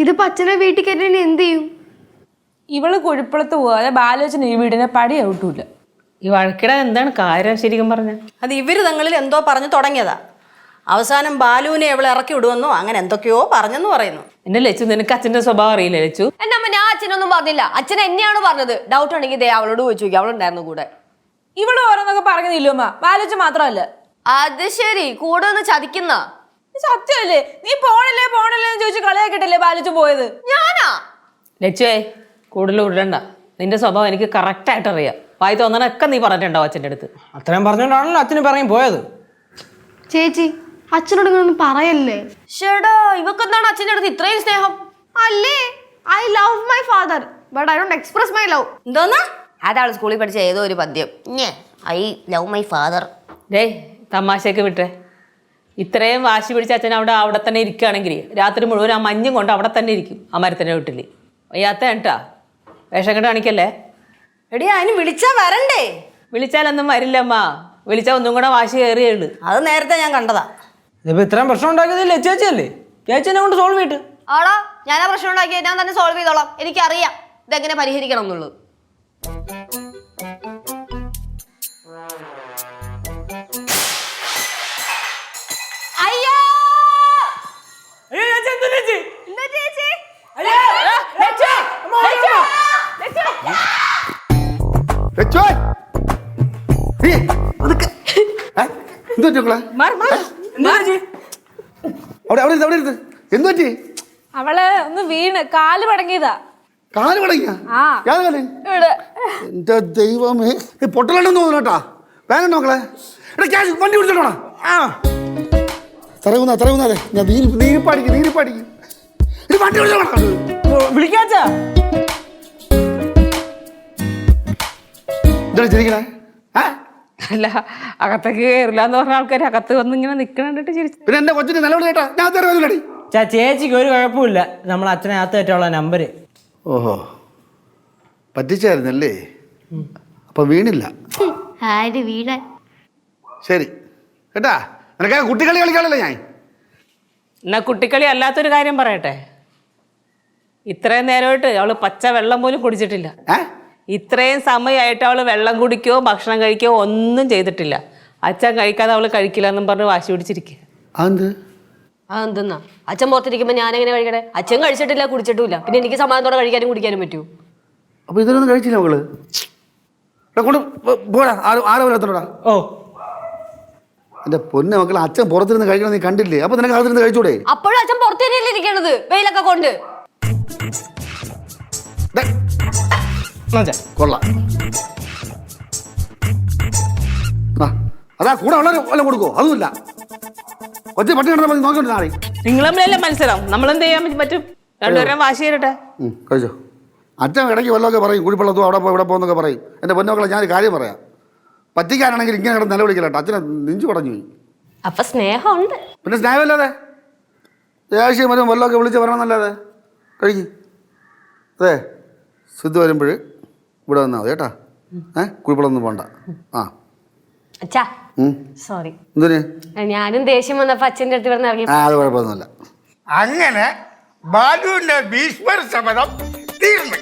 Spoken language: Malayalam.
ഇതിപ്പോ അച്ഛനെ വീട്ടിൽ കയറ്റി എന്ത് ചെയ്യും? ഇവൾ കുഴിപ്പുളത്ത് പോകാതെ ബാലോചന ഈ വീടിനെ പടി ഔട്ടൂല ഈ വഴക്കിടാൻ എന്താണ് കാര്യം ശരിക്കും പറഞ്ഞ? അത് ഇവർ തങ്ങളിൽ എന്തോ പറഞ്ഞു തുടങ്ങിയതാ. അവസാനം ബാലുവിനെ എവിടെ ഇറക്കി വിടുമെന്നോ അങ്ങനെ എന്തൊക്കെയോ പറഞ്ഞെന്ന് പറയുന്നു. എന്നെ ലച്ചു നിനക്ക് അച്ഛന്റെ സ്വഭാവം അറിയില്ല ലച്ചു? എന്റെ അമ്മ ഞാൻ അച്ഛനൊന്നും പറഞ്ഞില്ല. അച്ഛൻ എന്നെയാണ് പറഞ്ഞത്. ഡൗട്ട് ഉണ്ടെങ്കിൽ ദേ അവളോട് ചോദിച്ചു നോക്കി അവളുണ്ടായിരുന്നു കൂടെ. ഇവൾ ഓരോന്നൊക്കെ പറഞ്ഞില്ലോ അമ്മ ബാലോചന മാത്രമല്ല. അത് ശരി കൂടെ ഒന്ന് ചതിക്കുന്ന? സത്യമല്ലേ? നീ പോണല്ലേ പോണല്ലേ എന്ന് ചോദിച്ചു കളിയാക്കിട്ടല്ലേ ബാലിച്ചു പോയത്? ഞാനാ? ലച്ചുവേ കൂടുതൽ വിടണ്ട. നിന്റെ സ്വഭാവം എനിക്ക് കറക്റ്റ് ആയിട്ട് അറിയാം. വായി തോന്നണൊക്കെ നീ പറഞ്ഞിട്ടുണ്ടാവും അച്ഛന്റെ അടുത്ത്. അത്രയും പറഞ്ഞുകൊണ്ടാണല്ലോ അച്ഛന് പറയും പോയത്. ചേച്ചി അച്ഛനോട് ഇങ്ങനൊന്നും പറയല്ലേ? ഷേടാ ഇവക്കെന്താണ് അച്ഛന്റെ അടുത്ത് ഇത്രയും സ്നേഹം? അല്ലേ? I love my father but I don't express my love എന്തോന്നാ? അതാണ് സ്കൂളിൽ പഠിച്ച ഏതോ ഒരു പദ്യം. ഐ ലവ് മൈ ഫാദർ ഡേയ് തമാശയൊക്കെ വിട്ടെ. ഇത്രയും വാശി പിടിച്ച അച്ഛൻ അവിടെ അവിടെ തന്നെ ഇരിക്കുകയാണെങ്കിൽ രാത്രി മുഴുവൻ ആ മഞ്ഞും കൊണ്ട് അവിടെ തന്നെ ഇരിക്കും ആ മരത്തിന്റെ വീട്ടിൽ വയ്യാത്ത കേട്ടാ വേഷം കെട്ട് കാണിക്കല്ലേ? എടി അതിന് വിളിച്ചാ വരണ്ടേ? വിളിച്ചാലൊന്നും വരില്ലമ്മ വിളിച്ചാൽ ഒന്നും കൂടെ വാശി കയറിയുള്ളൂ അത് നേരത്തെ ഞാൻ കണ്ടതാ. ഇതിപ്പോ ഇത്രയും പ്രശ്നം ഉണ്ടാക്കിയതില്ലേ ചേച്ചിയല്ലേ ചേച്ചിനെ കൊണ്ട് സോൾവ് ചെയ്തിട്ട് ആടാ ഞാൻ ആ പ്രശ്നം ഉണ്ടാക്കിയത് ഞാൻ തന്നെ സോൾവ് ചെയ്തോളാം. എനിക്കറിയാം ഇതെങ്ങനെ പരിഹരിക്കണം എന്നുള്ളത്. എന്ത് പറ്റി അവൾ ഒന്ന് വീണ് കാൽ പടങ്ങിയതാ. കാൽ പടങ്ങിയ? എന്റെ ദൈവമേ. പൊട്ടലുണ്ടെന്ന് തോന്നുന്നു കേട്ടാ. വേഗം നോക്കളെ എടാ ക്യാഷ് വണ്ടി വിളിച്ചോടാ ആ. തറയുന്നാലേ ഞാൻ നീര് നീരിപ്പാടിക്കും നീരിപ്പാടിക്കും ഇത് വണ്ടി വിളിക്കാച്ചാ? ചിരിക്കണേ ഏ അല്ല അകത്തേക്ക് കയറില്ല എന്ന് പറഞ്ഞ ആൾക്കാർ അകത്ത് വന്ന് ഇങ്ങനെ നിൽക്കണിട്ട് ചിരിച്ചു. പിന്നെ എന്റെ കൊച്ചിന് നിലവിളി കേട്ടാ? ഞാൻ തരുന്നില്ലടി ചാ ചേച്ചിക്ക് ഒരു കുഴപ്പമില്ല. നമ്മൾ അച്ഛനെ അകത്ത് കയറ്റാനുള്ള നമ്പര്. ഓഹോ. പറ്റിച്ചായിരുന്നല്ലേ? അപ്പൊ വീണില്ല. ആര് വീടാൻ ശരി. കേട്ടാ? നിനക്ക് ആ കുട്ടികളി കളിക്കാണല്ലോ ഞാൻ? എന്നാ കുട്ടിക്കളി അല്ലാത്തൊരു കാര്യം പറയട്ടെ? ഇത്രയും നേരമായിട്ട് അവൾ പച്ച വെള്ളം പോലും കുടിച്ചിട്ടില്ല. ഏ? ഇത്രയും സമയമായിട്ട് അവൾ വെള്ളം കുടിക്കോ ഭക്ഷണം കഴിക്കോ ഒന്നും ചെയ്തിട്ടില്ല. അച്ഛൻ കഴിക്കാതെ അവൾ കഴിക്കില്ല എന്നും പറഞ്ഞ് വാശി പിടിച്ചിരിക്കുക അതെന്ത് അതെന്തെന്നാ അച്ഛൻ പുറത്തിരിക്കുമ്പോ ഞാൻ എങ്ങനെ കഴിക്കട്ടെ അച്ഛൻ കഴിച്ചിട്ടില്ല കുടിച്ചിട്ടില്ല പിന്നെ എനിക്ക് സമാധാനത്തോടെ കഴിക്കാനും കുടിക്കാനും പറ്റൂ. അപ്പൊ ഇതിലൊന്നും കഴിച്ചില്ല മകൾ എടാ, കൊണ്ട് പോടാ. ആരും ആരും ഓ. എന്റെ പൊന്നെ മക്കൾ അച്ഛൻ പുറത്തിരുന്ന് കഴിക്കണം നീ കണ്ടില്ലേ? അപ്പൊ നിനക്ക് അകത്തിരുന്ന് കഴിച്ചൂടെ? അപ്പോഴും അച്ഛൻ പുറത്തു തന്നെയല്ലേ ഇരിക്കണത്? വെയിലൊക്കെ കൊണ്ട്. കൊള്ളാം. അതാ കൂടെ ഉള്ളവര് വല്ലതും കൊടുക്കോ അതുമില്ല. ഒറ്റ പട്ടി കിടന്ന മതി നോക്കിണ്ട് നാളെ. നിങ്ങൾ തമ്മിലല്ലേ മനസ്സിലാവും നമ്മൾ എന്ത് ചെയ്യാൻ പറ്റും? രണ്ടുപേരും വാശി തരട്ടെ കഴിച്ചോ. അച്ഛൻ ഇടയ്ക്ക് വല്ലതൊക്കെ പറയും കുഴിപ്പള്ളത്തോ അവിടെ പോ ഇവിടെ പോകുന്നൊക്കെ പറയും. എന്റെ പൊന്നോക്കളെ ഞാൻ കാര്യം പറയാം. പറ്റിക്കാനാണെങ്കിൽ ഇങ്ങനെ കിടന്ന് നിലവിളിക്കലട്ടോ അച്ഛനെ നെഞ്ചു പടഞ്ഞു പോയി. അപ്പൊ സ്നേഹമുണ്ട്. പിന്നെ സ്നേഹമല്ലാതെ? ദേഷ്യം വരും വല്ലതൊക്കെ വിളിച്ച് പറയണമെന്നല്ലാതെ കഴിക്കും. അതെ സിദ്ധു വരുമ്പോൾ ഇവിടെ വന്നാൽ മതി കേട്ടാ. ഏ? കുഴിപ്പളൊന്നും പോണ്ട. ആ. അച്ഛാ. ഉം. സോറി. എന്തിന്? ഞാനും ദേഷ്യം വന്നപ്പോ അച്ഛന്റെ അടുത്ത് ഇവിടെ ഇറങ്ങി ആ അത് കുഴപ്പമൊന്നുമില്ല. അങ്ങനെ ബാലുവിന്റെ ഭീഷ്മർ ശപഥം തീർന്നു.